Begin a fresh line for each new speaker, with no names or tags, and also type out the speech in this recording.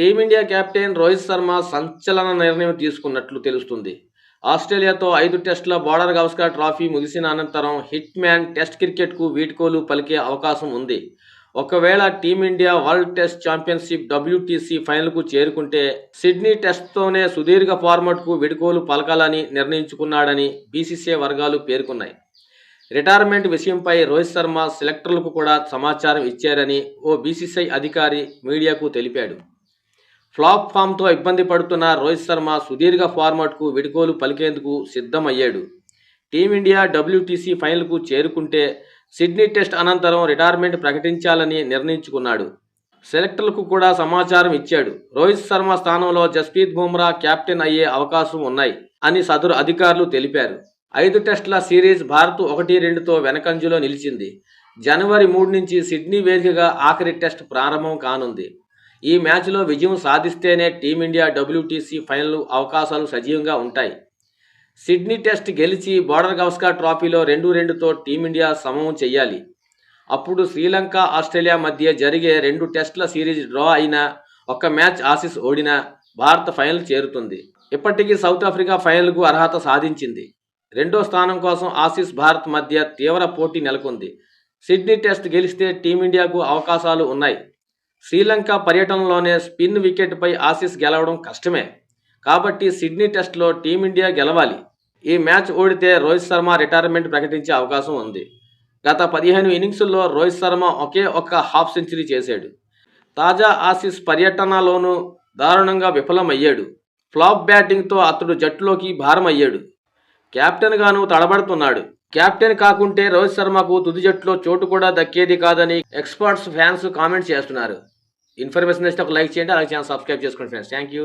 Team India captain Rohit Sharma సంచలన నిర్ణయం తీసుకున్నట్లు తెలుస్తుంది. ఆస్ట్రేలియాతో ఐదు టెస్టుల బార్డర్ గవస్కర్ ట్రోఫీ ముగిసిన అనంతరం హిట్ మ్యాన్ టెస్ట్ క్రికెట్కు వీడ్కోలు పలికే అవకాశం ఉంది. ఒకవేళ team India world test championship WTC ఫైనల్కు చేరుకుంటే సిడ్నీ టెస్ట్తోనే సుదీర్ఘ ఫార్మాట్కు వీడ్కోలు పలకాలని నిర్ణయించుకున్నాడని బీసీసీఐ వర్గాలు పేర్కొన్నాయి. రిటైర్మెంట్ విషయంపై రోహిత్ శర్మ సెలెక్టర్లకు కూడా సమాచారం ఇచ్చారని ఓ బీసీసీఐ అధికారి మీడియాకు తెలిపాడు. ఫ్లాప్ ఫామ్తో ఇబ్బంది పడుతున్న రోహిత్ శర్మ సుదీర్ఘ ఫార్మాట్కు విడుకోలు పలికేందుకు సిద్ధమయ్యాడు. టీమిండియా డబ్ల్యూటీసీ ఫైనల్కు చేరుకుంటే సిడ్నీ టెస్ట్ అనంతరం రిటైర్మెంట్ ప్రకటించాలని నిర్ణయించుకున్నాడు. సెలెక్టర్లకు కూడా సమాచారం ఇచ్చాడు. రోహిత్ శర్మ స్థానంలో జస్ప్రీత్ బుమ్రా కెప్టెన్ అయ్యే అవకాశం ఉన్నాయి అని సదరు అధికారులు తెలిపారు. ఐదు టెస్టుల సిరీస్ భారత్ ఒకటి రెండుతో వెనకంజులో నిలిచింది. జనవరి మూడు నుంచి సిడ్నీ వేదికగా ఆఖరి టెస్ట్ ప్రారంభం కానుంది. ఈ మ్యాచ్లో విజయం సాధిస్తేనే టీమిండియా డబ్ల్యూటీసీ ఫైనల్ అవకాశాలు సజీవంగా ఉంటాయి. సిడ్నీ టెస్ట్ గెలిచి బోర్డర్ గవస్కర్ ట్రోఫీలో రెండు రెండుతో టీమిండియా సమం చెయ్యాలి. అప్పుడు శ్రీలంక ఆస్ట్రేలియా మధ్య జరిగే రెండు టెస్టుల సిరీస్ డ్రా అయినా ఒక్క మ్యాచ్ ఆసీస్ ఓడినా భారత్ ఫైనల్ చేరుతుంది. ఇప్పటికీ సౌత్ ఆఫ్రికా ఫైనల్కు అర్హత సాధించింది. రెండో స్థానం కోసం ఆసీస్ భారత్ మధ్య తీవ్ర పోటీ నెలకొంది. సిడ్నీ టెస్ట్ గెలిస్తే టీమిండియాకు అవకాశాలు ఉన్నాయి. శ్రీలంక పర్యటనలోనే స్పిన్ వికెట్పై ఆసీస్ గెలవడం కష్టమే. కాబట్టి సిడ్నీ టెస్ట్లో టీమిండియా గెలవాలి. ఈ మ్యాచ్ ఓడితే రోహిత్ శర్మ రిటైర్మెంట్ ప్రకటించే అవకాశం ఉంది. గత పదిహేను ఇన్నింగ్స్లో రోహిత్ శర్మ ఒకే ఒక్క హాఫ్ సెంచరీ చేశాడు. తాజా ఆసీస్ పర్యటనలోనూ దారుణంగా విఫలమయ్యాడు. ఫ్లాప్ బ్యాటింగ్తో అతడు జట్టులోకి భారమయ్యాడు. కెప్టెన్గాను తడబడుతున్నాడు. కెప్టెన్ కాకుంటే రోహిత్ శర్మకు తుది జట్టులో చోటు కూడా దక్కేది కాదని ఎక్స్పర్ట్స్ ఫ్యాన్స్ కామెంట్ చేస్తున్నారు. ఇన్ఫర్మేషన్ ఇస్తే ఒక లైక్ చేయండి అలాగే ఛానల్ సబ్స్క్రైబ్ చేసుకోండి ఫ్రెండ్స్. Thank you